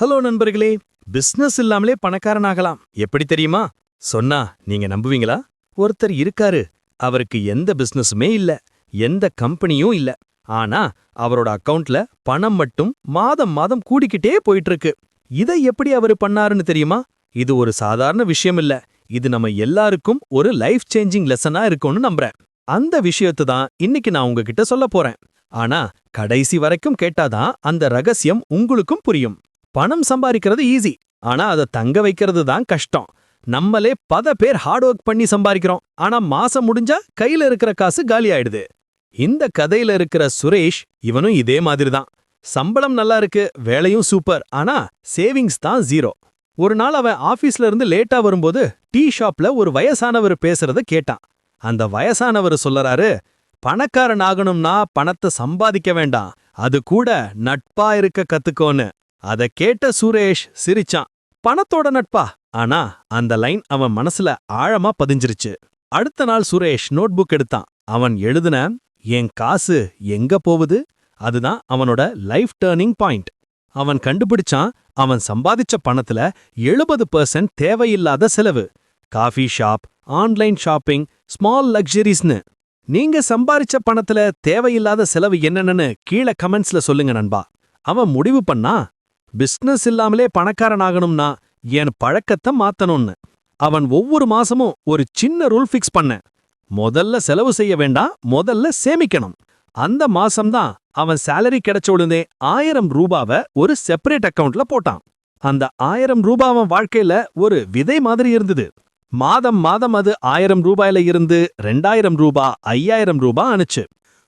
Hello நண்பர்களே. Business இல்லாமலே பணக்காரனாகலாம். எப்படி தெரியுமா? சொன்னா நீங்க நம்புவீங்களா? ஒருத்தர் இருக்காரு. அவருக்கு எந்த பிசினஸுமே இல்ல. எந்த கம்பெனியும் இல்ல. ஆனா அவரோட அக்கவுண்ட்ல பணம் மட்டும் மாதம் மாதம் கூடிக்கிட்டே போயிட்டு இருக்கு இதை எப்படி அவரு பண்ணாருன்னு தெரியுமா? இது ஒரு சாதாரண விஷயம் இல்ல. இது நம்ம எல்லாருக்கும் ஒரு லைஃப் சேஞ்சிங் லெசனா இருக்கும்னு நம்புறேன். அந்த விஷயத்தை தான் இன்னைக்கு நான் உங்ககிட்ட சொல்ல போறேன். ஆனா கடைசி வரைக்கும் கேட்டாதான் அந்த ரகசியம் உங்களுக்கும் புரியும். பணம் சம்பாதிக்கிறது ஈஸி ஆனா அதை தங்க வைக்கிறது தான் கஷ்டம். நம்மளே பத பேர் ஹார்ட் ஒர்க் பண்ணி சம்பாதிக்கிறோம். ஆனா மாசம் முடிஞ்சா கையில இருக்கிற காசு காலி ஆயிடுது. இந்த கதையில இருக்கிற சுரேஷ் இவனும் இதே மாதிரி தான் சம்பளம் நல்லா இருக்கு வேலையும் சூப்பர் ஆனா சேவிங்ஸ் தான் ஜீரோ ஒரு நாள் அவன் ஆபீஸ்ல இருந்து லேட்டா வரும்போது டீ ஷாப்ல ஒரு வயசானவர் பேசுறத கேட்டான். அந்த வயசானவர் சொல்லறாரு பணக்காரன் ஆகணும்னா பணத்தை சம்பாதிக்க வேண்டாம். அது கூட நட்பா இருக்க கத்துக்கோன்னு. அத கேட்ட சுரேஷ் சிரிச்சான். பணத்தோட நட்பா? ஆனா அந்த லைன் அவன் மனசுல ஆழமா பதிஞ்சிருச்சு. அடுத்த நாள் சுரேஷ் நோட்புக் எடுத்தான். அவன் எழுதுன என் காசு எங்க போகுது? அதுதான் அவனோட லைஃப் டேர்னிங் பாயிண்ட். அவன் கண்டுபிடிச்சான் அவன் சம்பாதிச்ச பணத்துல எழுபது பர்சன்ட் தேவையில்லாத செலவு. Coffee shop online shopping small லக்ஸரிஸ்னு. நீங்க சம்பாரிச்ச பணத்துல தேவையில்லாத செலவு என்னன்னு கீழே கமெண்ட்ஸ்ல சொல்லுங்க நண்பா. அவன் முடிவு பண்ணா பிசினஸ் இல்லாமலே பணக்காரன் ஆகணும்னா என் பழக்கத்தை மாத்தணும்னு. அவன் ஒவ்வொரு மாசமும் ஒரு சின்ன ரூல் ஃபிக்ஸ் பண்ண. முதல்ல செலவு செய்ய வேண்டாம் முதல்ல சேமிக்கணும். அந்த மாசம்தான் அவன் சேலரி கிடைச்ச உடனே ஆயிரம் ரூபாவை ஒரு செப்பரேட் அக்கவுண்ட்ல போட்டான். அந்த ஆயிரம் ரூபா அவன் வாழ்க்கையில ஒரு விதை மாதிரி இருந்தது. மாதம் மாதம் அது ஆயிரம் ரூபாயில இருந்து ரெண்டாயிரம் ரூபா ஐயாயிரம் ரூபா அனுச்சு.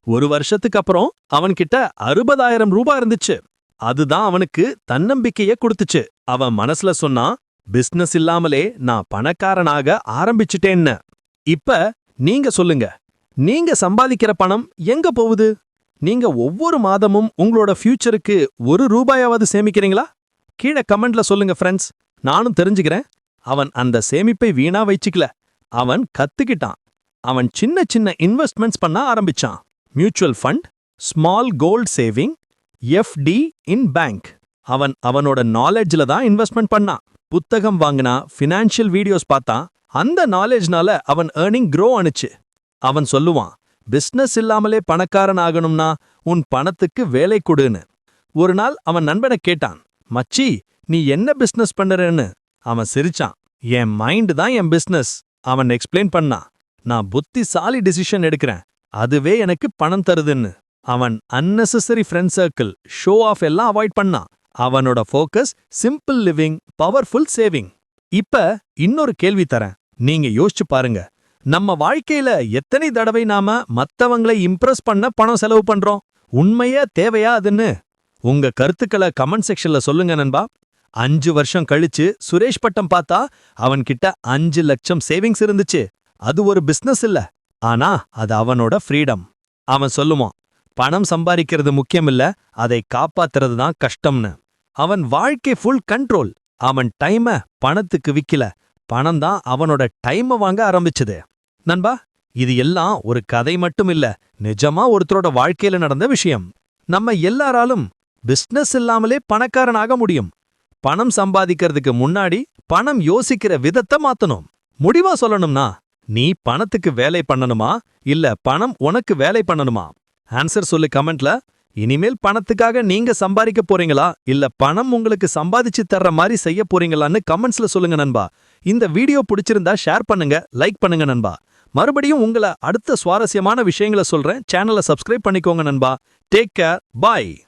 ஒரு வருஷத்துக்கு அப்புறம் அவன்கிட்ட அறுபதாயிரம் ரூபா இருந்துச்சு. அதுதான் அவனுக்கு தன்னம்பிக்கைய கொடுத்துச்சு. அவன் மனசுல சொன்னான் பிசினஸ் இல்லாமலே நான் பணக்காரனாக ஆரம்பிச்சிட்டேன்னு. இப்ப நீங்க சொல்லுங்க. நீங்க சம்பாதிக்கிற பணம் எங்க போகுது? நீங்க ஒவ்வொரு மாதமும் உங்களோட ஃபியூச்சருக்கு ஒரு ரூபாயாவது சேமிக்கிறீங்களா? கீழே கமெண்ட்ல சொல்லுங்க ஃப்ரெண்ட்ஸ் நானும் தெரிஞ்சுக்கிறேன். அவன் அந்த சேமிப்பை வீணா வச்சுக்கல அவன் கத்துக்கிட்டான். அவன் சின்ன சின்ன இன்வெஸ்ட்மெண்ட்ஸ் பண்ண ஆரம்பிச்சான். Mutual fund small gold saving FD in bank அவன் அவனோட நாலேஜ்ல தான் இன்வெஸ்ட்மெண்ட் பண்ணான். புத்தகம் வாங்கினா ஃபினான்ஷியல் வீடியோஸ் பார்த்தான் அந்த நாலேஜ்னால அவன் ஏர்னிங் க்ரோ அனுச்சு. அவன் சொல்லுவான் பிசினஸ் இல்லாமலே பணக்காரன் ஆகணும்னா உன் பணத்துக்கு வேலை கொடுன்னு. ஒரு நாள் அவன் நண்பனை கேட்டான் மச்சி நீ என்ன பிசினஸ் பண்ணுறேன்னு? அவன் சிரிச்சான் என் மைண்ட் தான் என் பிசினஸ் அவன் எக்ஸ்பிளைன் பண்ணான் நான் புத்திசாலி டிசிஷன் எடுக்கிறேன். அதுவே எனக்கு பணம் தருதுன்னு. அவன் unnecessary friend circle show off எல்லாம் அவாய்ட் பண்ணான். அவனோட focus simple living powerful saving இப்ப இன்னொரு கேள்வி தரேன். நீங்க யோசிச்சு பாருங்க. நம்ம வாழ்க்கையில எத்தனை தடவை நாம மத்தவங்களை இம்ப்ரெஸ் பண்ண பணம் செலவு பண்றோம்? உண்மையா தேவையா அதுன்னு? உங்க கருத்துக்களை கமெண்ட் செக்ஷன்ல சொல்லுங்க நண்பா. அஞ்சு வருஷம் கழிச்சு சுரேஷ் பட்டம் பார்த்தா அவன்கிட்ட அஞ்சு லட்சம் சேவிங்ஸ் இருந்துச்சு. அது ஒரு பிசினஸ் இல்ல. ஆனா அது அவனோட ஃப்ரீடம் அவன் சொல்லுவான் பணம் சம்பாதிக்கிறது முக்கியமில்ல அதை காப்பாத்துறது தான் கஷ்டம்னு. அவன் வாழ்க்கை ஃபுல் கண்ட்ரோல் அவன் டைம பணத்துக்கு விக்கல. பணம் தான் அவனோட டைம வாங்க ஆரம்பிச்சது. நண்பா இது எல்லாம் ஒரு கதை மட்டும் இல்ல நிஜமா ஒருத்தரோட வாழ்க்கையில நடந்த விஷயம். நம்ம எல்லாராலும் பிசினஸ் இல்லாமலே பணக்காரனாக முடியும். பணம் சம்பாதிக்கிறதுக்கு முன்னாடி பணம் யோசிக்கிற விதத்தை மாத்தணும். முடிவா சொல்லணும்னா நீ பணத்துக்கு வேலை பண்ணணுமா? இல்ல பணம் உனக்கு வேலை பண்ணணுமா? ஆன்சர் சொல்லு கமெண்ட்ல. இனிமேல் பணத்துக்காக நீங்க சம்பாதிக்க போறீங்களா? இல்ல பணம் உங்களுக்கு சம்பாதிச்சு தர்ற மாதிரி செய்ய போறீங்களான்னு கமெண்ட்ஸ்ல சொல்லுங்க நண்பா. இந்த வீடியோ பிடிச்சிருந்தா ஷேர் பண்ணுங்க லைக் பண்ணுங்க நண்பா. மறுபடியும் உங்களை அடுத்த சுவாரஸ்யமான விஷயங்களை சொல்றேன். சேனலை சப்ஸ்கிரைப் பண்ணிக்கோங்க நண்பா. Take care bye